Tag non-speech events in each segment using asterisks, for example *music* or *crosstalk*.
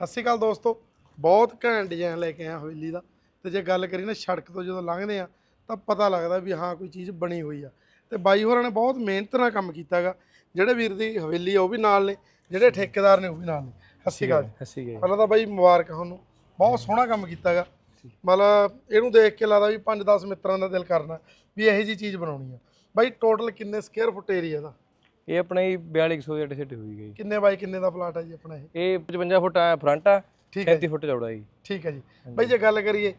ਸਤਿ ਸ਼੍ਰੀ ਅਕਾਲ ਦੋਸਤੋ। ਬਹੁਤ ਘੈਂਟ ਡਿਜ਼ਾਈਨ ਲੈ ਕੇ ਆਇਆ ਹਵੇਲੀ ਦਾ। ਤੇ ਜੇ ਗੱਲ ਕਰੀ ਨਾ ਸੜਕ ਤੋਂ ਜਦੋਂ ਲੰਘਦੇ ਆ ਤਾਂ ਪਤਾ ਲੱਗਦਾ ਵੀ ਹਾਂ ਕੋਈ ਚੀਜ਼ ਬਣੀ ਹੋਈ ਆ। ਤੇ ਬਾਈ ਹੋਰਾਂ ਨੇ ਬਹੁਤ ਮਿਹਨਤ ਨਾਲ ਕੰਮ ਕੀਤਾਗਾ। ਜਿਹੜੇ ਵੀਰ ਦੀ ਹਵੇਲੀ ਆ ਉਹ ਵੀ ਨਾਲ ਨੇ ਜਿਹੜੇ ਠੇਕੇਦਾਰ ਨੇ ਉਹ ਵੀ ਨਾਲ ਨੇ। ਸਤਿ ਸ਼੍ਰੀ ਅਕਾਲ ਹੱਸੀ ਗਏ ਪਹਿਲਾਂ ਤਾਂ ਬਾਈ ਮੁਬਾਰਕ ਤੁਹਾਨੂੰ। ਬਹੁਤ ਸੋਹਣਾ ਕੰਮ ਕੀਤਾਗਾ। ਮਤਲਬ ਇਹਨੂੰ ਦੇਖ ਕੇ ਲੱਗਦਾ ਵੀ 5-10 ਮਿੱਤਰਾਂ ਦਾ ਦਿਲ ਕਰਨਾ ਵੀ ਇਹੋ ਜੀ ਚੀਜ਼ ਬਣਾਉਣੀ ਆ। ਬਾਈ ਟੋਟਲ ਕਿੰਨੇ ਸਕੁਅਰ ਫੁੱਟ ਏਰੀਆ ਦਾ? ਇਹ ਆਪਣੇ 4200 ਦੇ ਅੱਡੇ ਹੋਈ ਗਈ। ਕਿੰਨੇ ਬਾਈ ਕਿੰਨੇ ਦਾ ਪਲਾਟ ਆ ਜੀ ਆਪਣਾ ਇਹ? ਇਹ 55 ਫੁੱਟ ਆ ਫਰੰਟ ਆ ਠੀਕ ਹੈ 37 ਫੁੱਟ ਚੌੜਾ ਜੀ। ਠੀਕ ਹੈ ਜੀ। ਬਾਈ ਜੇ ਗੱਲ ਕਰੀਏ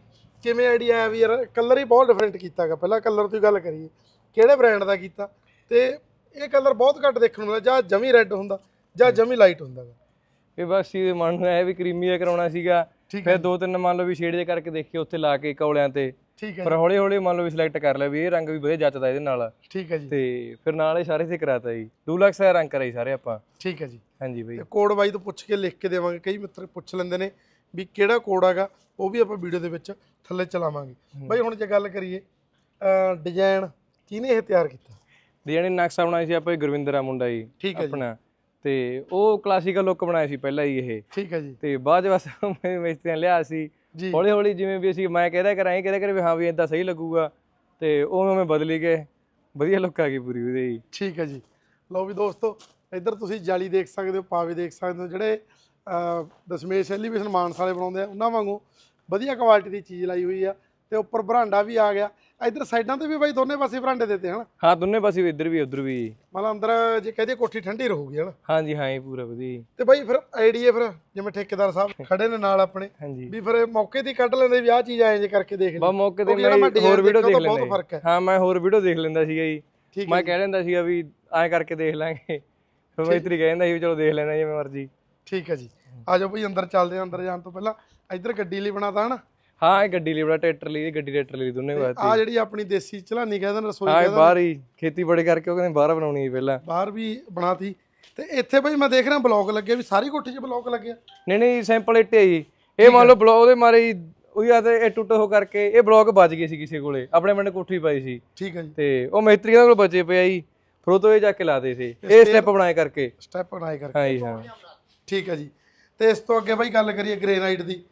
ਕਿਵੇਂ ਆਈਡੀਆ ਆਇਆ ਵੀ ਯਾਰ ਕਲਰ ਹੀ ਬਹੁਤ ਡਿਫਰੈਂਟ ਕੀਤਾਗਾ ਪਹਿਲਾਂ ਕਲਰ ਤੋਂ ਹੀ ਗੱਲ ਕਰੀਏ ਕਿਹੜੇ ਬ੍ਰਾਂਡ ਦਾ ਕੀਤਾ? ਤੇ ਇਹ ਕਲਰ ਬਹੁਤ ਘੱਟ ਦੇਖਣ ਨੂੰ ਮਿਲਦਾ ਜਾਂ ਜਮੀ ਰੈੱਡ ਹੁੰਦਾ ਜਾਂ ਜਮੀ ਲਾਈਟ ਹੁੰਦਾ। ਇਹ ਬਸ ਇਹ ਮਨ ਨੂੰ ਆਇਆ ਵੀ ਕਰੀਮੀ ਜਿਹਾ ਕਰਾਉਣਾ ਸੀਗਾ। ਫਿਰ ਦੋ ਤਿੰਨ ਮੰਨ ਲਓ ਵੀ ਸ਼ੇਡ ਜੇ ਕਰਕੇ ਦੇਖੇ ਉੱਥੇ ਲਾ ਕੇ ਕੌਲਿਆਂ ਤੇ। ਠੀਕ ਹੈ ਪਰ ਹੌਲੀ ਹੌਲੀ ਮੰਨ ਲਓ ਵੀ ਸਿਲੈਕਟ ਕਰ ਲਿਆ ਵੀ ਇਹ ਰੰਗ ਵੀ ਵਧੀਆ ਜੱਚਦਾ ਇਹਦੇ ਨਾਲ। ਠੀਕ ਹੈ ਜੀ। ਤੇ ਫਿਰ ਨਾਲ ਇਹ ਸਾਰੇ ਤੇ ਕਰਾਤਾ ਜੀ। ਡੂਲਕਸ ਦਾ ਰੰਗ ਕਰਾਈ ਸਾਰੇ ਆਪਾਂ। ਠੀਕ ਹੈ ਜੀ। ਹਾਂਜੀ ਬਈ। ਤੇ ਕੋਡ ਬਾਈ ਤੋਂ ਪੁੱਛ ਕੇ ਲਿਖ ਕੇ ਦੇਵਾਂਗੇ। ਕਈ ਮਿੱਤਰ ਪੁੱਛ ਲੈਂਦੇ ਨੇ ਵੀ ਕਿਹੜਾ ਕੋਡ ਹੈਗਾ ਉਹ ਵੀ ਆਪਾਂ ਵੀਡੀਓ ਦੇ ਵਿੱਚ ਥੱਲੇ ਚਲਾਵਾਂਗੇ। ਬਾਈ ਹੁਣ ਜੇ ਗੱਲ ਕਰੀਏ ਡਿਜ਼ਾਈਨ ਕਿਹਨੇ ਇਹ ਤਿਆਰ ਕੀਤਾ? ਡਿਜ਼ਾਈਨ ਨਕਸ਼ਾ ਬਣਾਇਆ ਸੀ ਆਪਾਂ ਇਹ ਗੁਰਵਿੰਦਰ ਆ ਮੁੰਡਾ ਜੀ ਠੀਕ ਹੈ ਜੀ। ਆਪਣਾ। ਤੇ ਉਹ ਕਲਾਸੀਕਲ ਲੁੱਕ ਬਣਾਇਆ ਸੀ ਪਹਿਲਾਂ ਹੀ ਇਹ। ਠੀਕ ਹੈ ਜੀ। ਤੇ ਬਾਅਦ 'ਚ ਬਸ ਮੈਂ ਮਿਸਤਰੀਆਂ ਲਿਆ ਸੀ। ਹੌਲੀ ਹੌਲੀ ਜਿਵੇਂ ਵੀ ਅਸੀਂ ਮੈਂ ਕਹਿਦਾ ਕਰਾਂ ਇਹ ਕਹਿਦਾ ਕਰ ਵੀ ਹਾਂ ਵੀ ਇਦਾਂ ਸਹੀ ਲੱਗੂਗਾ ਤੇ ਉਵੇਂ ਉਵੇਂ ਬਦਲੀ ਗਏ। ਵਧੀਆ ਲੁੱਕ ਆ ਗਈ ਪੂਰੀ ਉਹਦੀ। ਠੀਕ ਹੈ ਜੀ। ਲਓ ਵੀ ਦੋਸਤੋ ਇੱਧਰ ਤੁਸੀਂ ਜਾਲੀ ਦੇਖ ਸਕਦੇ ਹੋ ਪਾਵੇ ਦੇਖ ਸਕਦੇ ਹੋ ਜਿਹੜੇ ਦਸ਼ਮੇਸ਼ ਐਲੀਵੇਸ਼ਨ ਮਾਨਸ ਵਾਲੇ ਬਣਾਉਂਦੇ ਆ ਉਹਨਾਂ ਵਾਂਗੂ ਵਧੀਆ ਕੁਆਲਿਟੀ ਦੀ ਚੀਜ਼ ਲਾਈ ਹੋਈ ਆ ਤੇ ਉੱਪਰ ਬਰਾਂਡਾ ਵੀ ਆ ਗਿਆ। ਇੱਧਰ ਸਾਈਡਾਂ ਤੇ ਵੀ ਬਾਈ ਦੋਨੇ ਪਾਸੇ ਬਰਾਂਡੇ ਦਿੱਤੇ ਹਨ? ਹਾਂ ਦੋਨੇ ਪਾਸੇ ਵੀ ਇੱਧਰ ਵੀ ਉੱਧਰ ਵੀ। ਮਤਲਬ ਅੰਦਰ ਜੇ ਕਹਦੇ ਕੋਠੀ ਠੰਡੀ ਰਹੂਗੀ ਹਨ? ਹਾਂਜੀ ਹਾਂ ਇਹ ਪੂਰਾ ਵਧੀਆ। ਤੇ ਬਾਈ ਫਿਰ ਆਈਡੀਆ ਫਿਰ ਜਿਵੇਂ ਠੇਕੇਦਾਰ ਸਾਹਿਬ ਖੜੇ ਨੇ ਨਾਲ ਆਪਣੇ ਵੀ ਫਿਰ ਮੌਕੇ ਦੀ ਕੱਢ ਲੈਂਦੇ ਵੀ ਆਹ ਚੀਜ਼ ਐਂ ਜੇ ਕਰਕੇ ਦੇਖ ਲਈ। ਬਾ ਮੌਕੇ ਤੇ ਮੈਂ ਹੋਰ ਵੀਡੀਓ ਦੇਖ ਲੈਂਦਾ ਫ਼ਰਕ ਹੈ। ਹਾਂ ਮੈਂ ਹੋਰ ਵੀਡੀਓ ਦੇਖ ਲੈਂਦਾ ਸੀਗਾ ਜੀ। ਮੈਂ ਕਹਿ ਲੈਂਦਾ ਸੀਗਾ ਵੀ ਐਂ ਕਰਕੇ ਦੇਖ ਲਾਂਗੇ। ਫਿਰ ਮੈਂ ਇਤਰੀ ਕਹਿੰਦਾ ਸੀ ਚਲੋ ਦੇਖ ਲੈਣਾ ਜਿਵੇਂ ਮਰਜ਼ੀ। ਠੀਕ ਹੈ ਜੀ। ਆ ਜਾਓ ਬਈ ਅੰਦਰ ਚੱਲਦੇ ਆ ਅੰਦਰ ਜਾਣ ਤੋਂ ਪਹਿਲਾਂ। ਇੱਧਰ ਗੱਡੀ ਲਈ ਬਣਾਤਾ ਹਨਾ? ਹਾਂ ਇਹ ਗੱਡੀ ਲਈ ਬੜਾ ਟਰੈਕਟਰ ਲਈ ਗੱਡੀ ਟਰੈਕਟਰ ਲਈ ਦੋਨੇ ਬਾਤ ਆ ਜਿਹੜੀ ਆਪਣੀ ਦੇਸੀ ਚਲਾਨੀ ਕਹਿੰਦੇ ਨੇ ਰਸੋਈ ਹਾਂ ਬਾਹਰ ਹੀ ਖੇਤੀਬਾੜੀ ਕਰਕੇ ਉਹ ਕਹਿੰਦੇ ਬਾਹਰ ਬਣਾਉਣੀ ਹੈ ਪਹਿਲਾਂ। ਬਾਹਰ ਵੀ ਬਣਾਤੀ। ਤੇ ਇੱਥੇ ਬਈ ਮੈਂ ਦੇਖ ਰਿਹਾ ਬਲੌਕ ਲੱਗੇ ਵੀ ਸਾਰੀ ਕੋਠੀ 'ਚ ਬਲੌਕ ਲੱਗਿਆ ਨਹੀਂ ਨਹੀਂ ਸੈਂਪਲ ਇੱਟ ਹੈ ਜੀ। ਇਹ ਮੰਨ ਲਓ ਬਲੌਕ ਦੇ ਮਾਰੇ ਉਹੀ ਆ ਤੇ ਇਹ ਟੁੱਟ ਹੋ ਕਰਕੇ ਇਹ ਬਲੌਕ ਵੱਜ ਗਏ ਸੀ ਕਿਸੇ ਕੋਲੇ। ਆਪਣੇ ਪਿੰਡ ਕੋਠੀ ਪਾਈ ਸੀ। ਠੀਕ ਹੈ ਜੀ। ਤੇ ਉਹ ਮਿਸਤਰੀਆਂ ਕੋਲ ਬਚੇ ਪਿਆ ਜੀ। ਫਿਰ ਉਹ ਤੋਂ ਇਹ ਜਾ ਕੇ ਲਾਦੇ ਸੀ। ਇਹ ਸਟੈਪ ਬਣਾਏ ਕਰਕੇ। ਸਟੈਪ ਬਣਾਏ ਕਰਕੇ। ਹਾਂ ਜੀ ਹਾਂ। ਠੀਕ ਹੈ ਜੀ। ਤੇ ਇਸ ਤੋਂ ਅੱਗੇ ਬਈ ਗੱਲ ਕਰੀਏ ਗ੍ਰੇਨਾਈਟ ਦੀ।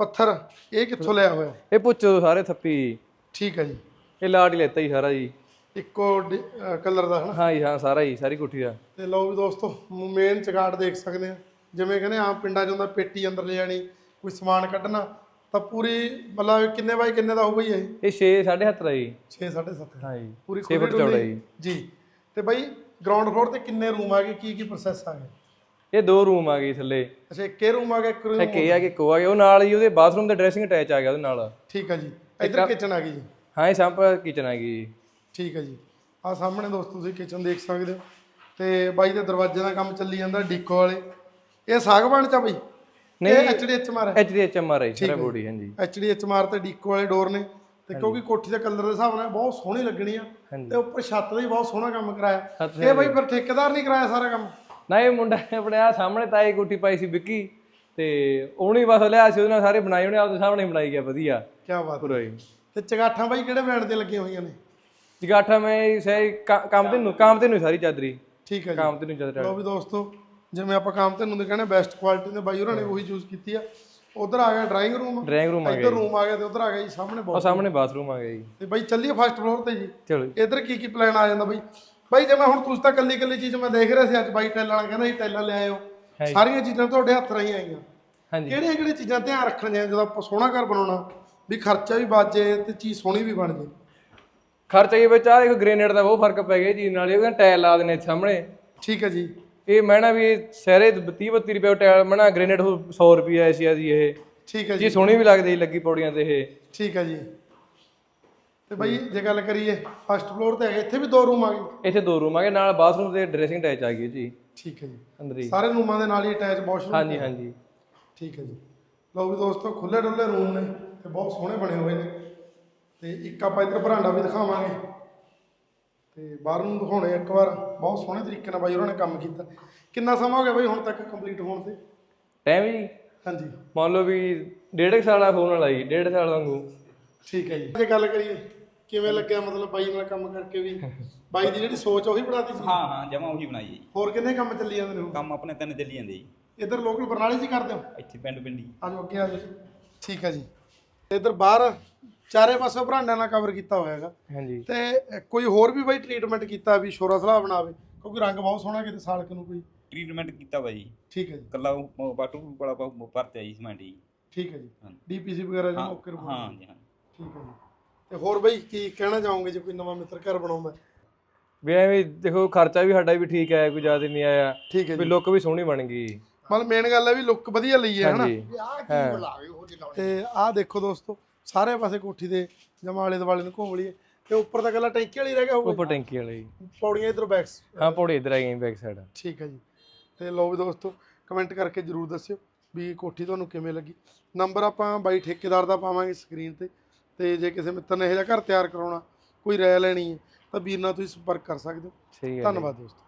ਪੱਥਰ ਇਹ ਕਿੱਥੋਂ ਲਿਆ ਹੋਇਆ? ਇਹ ਪੁੱਛੋ ਸਾਰੇ ਥੱਪੀ। ਠੀਕ ਹੈ ਜੀ। ਇਹ ਲਾਟ ਹੀ ਲੈਤਾ ਜੀ ਸਾਰਾ ਜੀ। ਇੱਕੋ ਕਲਰ ਦਾ ਹਨਾ? ਹਾਂ ਜੀ ਹਾਂ ਸਾਰਾ ਹੀ ਸਾਰੀ ਕੋਠੀ ਦਾ। ਤੇ ਲਓ ਵੀ ਦੋਸਤੋ ਮੇਨ ਚਗਾੜ ਦੇਖ ਸਕਦੇ ਆ। ਜਿਵੇਂ ਕਹਿੰਦੇ ਆਮ ਪਿੰਡਾਂ 'ਚ ਹੁੰਦਾ ਪੇਟੀ ਅੰਦਰ ਲੈ ਜਾਣੀ ਕੋਈ ਸਮਾਨ ਕੱਢਣਾ ਤਾਂ ਪੂਰੀ ਮਤਲਬ ਕਿੰਨੇ ਬਾਈ ਕਿੰਨੇ ਦਾ ਹੋਊਗਾ ਜੀ ਇਹ? ਇਹ 6 7.5 ਦਾ ਜੀ। 6 7.5 ਹਾਂ ਜੀ ਪੂਰੀ 6 ਫੁੱਟ ਖੁੱਲੀ ਚੌੜਾ ਡੁੱਲੀ। ਜੀ। ਜੀ। ਤੇ ਬਾਈ ਗਰਾਊਂਡ ਫਲੋਰ ਤੇ ਕਿੰਨੇ ਰੂਮ ਆ ਗਏ? ਕੀ ਕੀ ਪ੍ਰੋਸੈਸ ਆ ਗਏ? ਇਹ ਦੋ ਰੂਮ ਆ ਗਏ ਥੱਲੇ। ਅੱਛਾ ਇੱਕ ਰੂਮ ਆ ਗਿਆ ਇੱਕ ਰੂਮ ਇੱਕ ਇਹ ਆ ਕਿ ਕੋ ਆ ਗਿਆ। ਉਹ ਨਾਲ ਹੀ ਉਹਦੇ ਬਾਥਰੂਮ ਦਾ ਡਰੈਸਿੰਗ ਅਟੈਚ ਆ ਗਿਆ ਉਹਦੇ ਨਾਲ। ਠੀਕ ਹੈ ਜੀ। ਇੱਧਰ ਕਿਚਨ ਆ ਗਈ ਜੀ। ਹਾਂ ਇਹ ਸੰਪਰ ਕਿਚਨ ਆ ਗਈ। ਜੀ ਠੀਕ ਹੈ ਜੀ। ਆ ਸਾਹਮਣੇ ਦੋਸਤੋ ਤੁਸੀਂ ਕਿਚਨ ਦੇਖ ਸਕਦੇ ਹੋ। ਤੇ ਬਾਈ ਦੇ ਦਰਵਾਜ਼ੇ ਦਾ ਕੰਮ ਚੱਲੀ ਜਾਂਦਾ ਡੀਕੋ ਵਾਲੇ। ਇਹ ਸਾਗਵਾਨ ਚ ਆ ਬਾਈ? ਨਹੀਂ, ਇਹ ਐਚਡੀਐਚ ਮਾਰ ਹੈ ਐਚਡੀਐਚਐਮਆਰ ਹੈ ਸਾਰਾ ਬੋਡੀ ਹਾਂਜੀ। ਐਚਡੀਐਚ ਮਾਰ ਤੇ ਡੀਕੋ ਵਾਲੇ ਡੋਰ ਨੇ। ਤੇ ਕਿਉਂਕਿ ਕੋਠੀ ਦੇ ਕਲਰ ਦੇ ਹਿਸਾਬ ਨਾਲ ਬਹੁਤ ਸੋਹਣੀ ਲੱਗਣੀ ਆ। ਹਾਂਜੀ। ਤੇ ਉੱਪਰ ਛੱਤ ਦਾ ਵੀ ਬਹੁਤ ਸੋਹਣਾ ਕੰਮ ਕਰਾਇਆ। ਛੱਤ ਇਹ ਬਾਈ ਫਿਰ ਠੇਕੇਦਾਰ ਨਹੀਂ ਕਰਾਇਆ ਸਾਰਾ ਕੰਮ? ਨਾ ਇਹ ਮੁੰਡਾ ਨੇ ਆਪਣੇ ਆ ਸਾਹਮਣੇ ਤਾਈ ਕੋਠੀ ਪਾਈ ਸੀ ਵਿੱਕੀ ਤੇ ਉਹਨੇ ਬਸ ਲਿਆ ਸੀ ਉਹਦੇ ਨਾਲ ਸਾਰੇ ਬਣਾਏ ਉਹਨੇ ਆਪਦੇ ਸਾਹਮਣੇ ਬਣਾਈ ਗਿਆ ਵਧੀਆ। ਕੀ ਬਾਤ। ਪੂਰਾ ਹੀ। ਤੇ ਚਗਾਠਾਂ ਬਾਈ ਕਿਹੜੇ ਬ੍ਰਾਂਡ ਦੀਆਂ ਲੱਗੀਆਂ ਹੋਈਆਂ ਨੇ? ਜਗਾਠਾ ਮੈਂ ਸਹੀ ਕੰਮ ਤੇ ਨੂੰ ਕੰਮ ਤੇ ਨੂੰ ਸਾਰੀ ਚਾਦਰੀ। ਠੀਕ ਹੈ ਜੀ। ਕੰਮ ਤੇ ਨੂੰ ਚਾਦਰ। ਲਓ ਵੀ ਦੋਸਤੋ ਜਿਵੇਂ ਆਪਾਂ ਕੰਮ ਤੇ ਨੂੰ ਦੇ ਕਹਿੰਦੇ ਬੈਸਟ ਕੁਆਲਿਟੀ ਦੇ ਬਾਈ ਹੋਰਾਂ ਨੇ ਉਹੀ ਯੂਜ਼ ਕੀਤੀ ਆ। ਉਧਰ ਆ ਗਿਆ ਡਰਾਇੰਗ ਰੂਮ ਡਰਾਇੰਗ ਰੂਮ ਆ ਗਿਆ ਇੱਧਰ ਰੂਮ ਆ ਗਿਆ ਤੇ ਉਧਰ ਆ ਗਿਆ ਜੀ ਸਾਹਮਣੇ ਬਾਥਰੂਮ ਆ ਗਿਆ ਜੀ। ਤੇ ਬਾਈ ਚੱਲੀਏ ਫਸਟ ਫਲੋਰ ਤੇ ਜੀ। ਚਲੋ। ਇੱਧਰ ਕੀ ਕੀ ਪਲਾਨ ਆ ਜਾਂਦਾ ਬਾਈ? ਬਾਈ ਜਿਵੇਂ ਹੁਣ ਤੁਸੀਂ ਤਾਂ ਕੱਲੀ ਕੱਲੀ ਚੀਜ਼ ਮੈਂ ਦੇਖ ਰਿਹਾ ਸੀ ਅੱਜ ਬਾਈ ਟੈਲਾਂ ਵਾਲਾ ਕਹਿੰਦਾ ਸੀ ਟੈਲਾਂ ਲੈ ਆਇਓ। ਸਾਰੀਆਂ ਚੀਜ਼ਾਂ ਤੁਹਾਡੇ ਹੱਥ ਰਾਹੀਂ ਆਈਆਂ। ਹਾਂਜੀ। ਕਿਹੜੀਆਂ ਕਿਹੜੀਆਂ ਚੀਜ਼ਾਂ ਧਿਆਨ ਰੱਖਣੀਆਂ ਜਦੋਂ ਆਪਾਂ ਸੋਹਣਾ ਘਰ ਬਣਾਉਣਾ ਵੀ ਖਰਚਾ ਵੀ ਬਚ ਜੇ ਤੇ ਚੀਜ਼ ਸੋਹਣੀ ਵੀ ਬਣ ਜੇ। ਖਰਚਾ ਵਿੱਚ ਆ ਦੇਖੋ ਗ੍ਰੇਨੇਡ ਦਾ ਬਹੁਤ ਫ਼ਰਕ ਪੈ ਗਿਆ ਜੀ ਨਾਲ ਇਹ ਕਹਿੰਦਾ ਟਾਇਲ ਲਾ ਦੇਣੇ ਇੱਥੇ ਸਾਹਮਣੇ। ਠੀਕ ਹੈ ਜੀ। ਇਹ ਮੈਣਾ ਵੀ ਸਹਿਰੇ 30 32 ਰੁਪਏ ਟਾਇਲ ਮੈਣਾ ਗ੍ਰੇਨੇਡ 100 ਰੁਪਏ ਐਸੀ ਦੀ ਇਹ। ਠੀਕ ਹੈ ਜੀ। ਜੀ ਸੋਹਣੀ ਵੀ ਲੱਗਦੀ ਜੀ ਲੱਗੀ ਪੌੜੀਆਂ ਤੇ ਇਹ। ਠੀਕ ਹੈ ਜੀ। ਤੇ ਬਾਈ ਜੇ ਗੱਲ ਕਰੀਏ ਫਸਟ ਫਲੋਰ ਤੇ ਹੈਗੇ ਇੱਥੇ ਵੀ ਦੋ ਰੂਮ ਆ ਗਏ। ਇੱਥੇ ਦੋ ਰੂਮ ਆ ਗਏ ਨਾਲ ਬਾਥਰੂਮ ਤੇ ਡਰੈਸਿੰਗ ਅਟੈਚ ਆ ਗਈ ਜੀ। ਠੀਕ ਹੈ ਜੀ। ਅੰਦਰ ਹੀ। ਸਾਰੇ ਰੂਮਾਂ ਦੇ ਨਾਲ ਹੀ ਅਟੈਚ ਵਾਸ਼ਰੂਮ ਹਾਂਜੀ ਹਾਂਜੀ। ਠੀਕ ਹੈ ਜੀ। ਲਓ ਵੀ ਦੋਸਤੋ ਖੁੱਲੇ ਡੁੱਲੇ ਰੂਮ ਨੇ ਤੇ ਬਹੁਤ ਸੋਹਣੇ ਬਣੇ ਹੋਏ ਨੇ। ਤੇ ਇੱਕ ਆਪਾਂ ਇੱਧਰ ਬਰਾਂਡਾ ਵੀ ਦਿਖਾਵਾਂਗੇ। ਤੇ ਬਾਹਰ ਨੂੰ ਦਿਖਾਉਣੇ ਇੱਕ ਵਾਰ। ਬਹੁਤ ਸੋਹਣੇ ਤਰੀਕੇ ਨਾਲ ਬਾਈ ਉਹਨਾਂ ਨੇ ਕੰਮ ਕੀਤਾ। ਕਿੰਨਾ ਸਮਾਂ ਹੋ ਗਿਆ ਬਾਈ ਹੁਣ ਤੱਕ ਕੰਪਲੀਟ ਹੋਣ ਤੇ? ਟਾਈਮ ਜੀ? ਹਾਂਜੀ। ਮੰਨ ਲਓ ਵੀ ਡੇਢ ਸਾਲ ਆ ਫੋਨ ਵਾਲਾ ਜੀ ਡੇਢ ਸਾਲ ਵਾਂਗੂ। ਠੀਕ ਹੈ ਜੀ। ਜੇ ਗੱਲ ਕਰੀਏ ਕਿਵੇਂ ਲੱਗਿਆ ਮਤਲਬ ਬਾਈ ਨਾਲ ਕੰਮ ਕਰਕੇ ਵੀ? *laughs* ਬਾਈ ਦੀ ਜਿਹੜੀ ਸੋਚ ਉਹੀ ਬਣਾਤੀ ਸੀ? ਹਾਂ ਹਾਂ ਜਮਾ ਉਹੀ ਬਣਾਈ ਜੀ। ਹੋਰ ਕਿੰਨੇ ਕੰਮ ਚੱਲੀ ਜਾਂਦੇ ਨੇ ਹੁਣ ਕੰਮ ਆਪਣੇ ਤਿੰਨ ਚੱਲੀ ਜਾਂਦੇ ਜੀ। ਇੱਧਰ ਲੋਕਲ ਬਰਨਾਲੇ 'ਚ ਹੀ ਕਰਦੇ ਹੋ? ਇੱਥੇ ਪਿੰਡ ਪਿੰਡੀ। ਆ ਜਾਓ ਅੱਗੇ ਆ ਜਾਓ ਠੀਕ ਹੈ ਜੀ। ਇੱਧਰ ਬਾਹਰ ਚਾਰੇ ਪਾਸੇ ਬਰਾਂਡਿਆਂ ਨਾਲ ਕਵਰ ਕੀਤਾ ਹੋਇਆ ਹੈਗਾ। ਹਾਂਜੀ। ਤੇ ਕੋਈ ਹੋਰ ਵੀ ਬਾਈ ਟ੍ਰੀਟਮੈਂਟ ਕੀਤਾ ਵੀ ਸ਼ੋਰਾ ਸਲਾਹ ਬਣਾਵੇ? ਕਿਉਂਕਿ ਰੰਗ ਬਹੁਤ ਸੋਹਣਾ ਕਿਤੇ ਸਾਲਕ ਨੂੰ ਕੋਈ। ਟ੍ਰੀਟਮੈਂਟ ਕੀਤਾ ਵਾ ਜੀ। ਠੀਕ ਹੈ ਜੀ। ਕੱਲਾ ਬਾਟੂ ਵਾਲਾ ਭਰਤਿਆ ਜੀ ਸਿਮੈਂਟ ਜੀ। ਠੀਕ ਹੈ ਜੀ। ਹਾਂਜੀ। ਡੀਪੀਸੀ ਵਗੈਰਾ ਜਿਹੜਾ ਹਾਂ ਓਕੇ ਰਿਪੋਰਟ ਹਾਂ ਜੀ ਹਾਂ। ਠੀਕ ਹੈ ਜੀ। ਤੇ ਹੋਰ ਬਾਈ ਕੀ ਕਹਿਣਾ ਚਾਹੋਗੇ ਜੇ ਕੋਈ ਨਵਾਂ ਮਿੱਤਰ ਘਰ ਬਣਾਉਂਦਾ ਵੀ ਐਵੇਂ ਦੇਖੋ ਖਰਚਾ ਵੀ ਸਾਡਾ ਵੀ ਠੀਕ ਆਇਆ ਕੋਈ ਜ਼ਿਆਦਾ ਨਹੀਂ ਆਇਆ। ਠੀਕ ਹੈ ਵੀ ਜੀ ਲੁੱਕ ਵੀ ਸੋਹਣੀ ਬਣ ਗਈ। ਮਤਲਬ ਮੇਨ ਗੱਲ ਹੈ ਵੀ ਲੁੱਕ ਵਧੀਆ ਲਈ ਹੈ। ਹਨਾ ਹਾਂਜੀ ਤੇ ਆਹ ਦੇਖੋ ਦੋਸਤੋ ਸਾਰੇ ਪਾਸੇ ਕੋਠੀ ਦੇ ਜਮਾ ਆਲੇ ਦੁਆਲੇ ਨੂੰ ਘੁੰਮ ਲਈਏ। ਤੇ ਉੱਪਰ ਤਾਂ ਗੱਲਾਂ ਟੈਂਕੀ ਵਾਲੀ ਰਹਿ ਗਿਆ ਹੋਊਗਾ। ਉੱਪਰ ਟੈਂਕੀ ਵਾਲੀ ਪੌੜੀਆਂ ਇਧਰ ਬੈਕਸ ਹਾਂ ਪੌੜੀ ਇਧਰ ਆ ਗਈ ਬੈਕ ਸਾਈਡ ਠੀਕ ਹੈ ਜੀ। ਤੇ ਲਓ ਵੀ ਦੋਸਤੋ ਕਮੈਂਟ ਕਰਕੇ ਜਰੂਰ ਦੱਸਿਓ ਵੀ ਇਹ ਕੋਠੀ ਤੁਹਾਨੂੰ ਕਿਵੇਂ ਲੱਗੀ। ਨੰਬਰ ਆਪਾਂ ਬਾਈ ਠੇਕੇਦਾਰ ਦਾ ਪਾਵਾਂਗੇ ਸਕਰੀਨ ਤੇ। ਤੇ ਜੇ ਕਿਸੇ ਮਿੱਤਰ ਨੇ ਇਹੋ ਜਿਹਾ ਘਰ ਤਿਆਰ ਕਰਾਉਣਾ ਕੋਈ ਰਾਇ ਲੈਣੀ ਹੈ ਤਾਂ ਵੀਰ ਨਾਲ ਤੁਸੀਂ ਸੰਪਰਕ ਕਰ ਸਕਦੇ ਹੋ। ਧੰਨਵਾਦ ਦੋਸਤੋ